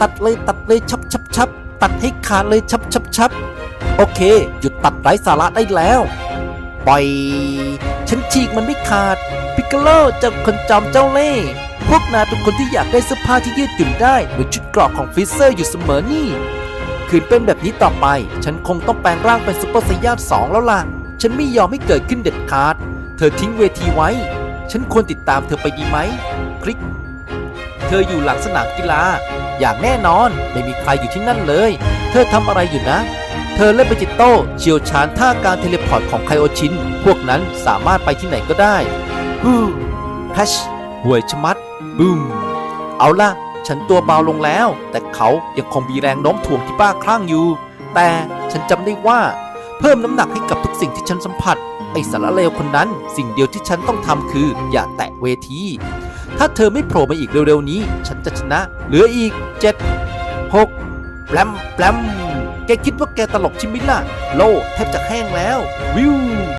ตัดเลยตัดเลยชับชับชับตัดให้ขาดเลยชับชับชับโอเค หยุดตัดไร้สาระได้แล้ว ปล่อย ฉันฉีกมันไม่ขาด พิกโกโลเจ้าคนจอมเจ้าเล่ห์พวกนายเป็นคนที่อยากได้เสื้อผ้าที่ยืดหยุ่นได้เหมือนชุดเกราะของฟิเซอร์อยู่เสมอนี่ คืนเป็นแบบนี้ต่อไป ฉันคงต้องแปลงร่างเป็นซุปเปอร์ไซย่าสองแล้วล่ะ ฉันไม่ยอมให้เกิดขึ้นเด็ดขาด เธอทิ้งเวทีไว้ ฉันควรติดตามเธอไปดีไหม คลิก เธออยู่หลังสนามกีฬา อย่างแน่นอนไม่มีใครอยู่ที่นั่นเลย เธอทำอะไรอยู่นะ เธอเล่นเบจิโต้เชี่ยวชาญท่าการเทเลพอร์ตของไคโอชิน พวกนั้นสามารถไปที่ไหนก็ได้ฮู้แฮชห่วยชะมัดบูมเอาล่ะ ฉันตัวเบาลงแล้ว แต่เขายังคงมีแรงโน้มถ่วงที่บ้าคลั่งอยู่ แต่ฉันจำได้ว่า เพิ่มน้ำหนักให้กับทุกสิ่งที่ฉันสัมผัสไอสารเลวคนนั้น สิ่งเดียวที่ฉันต้องทำคือ อย่าแตะเวที ถ้าเธอไม่โผล่มาอีกเร็วๆนี้ ฉันจะชนะ เหลืออีก7 6แปลมแปลมแกคิดว่าแกตลกใช่ไหมล่ะ โลแทบจะแห้งแล้ว วิว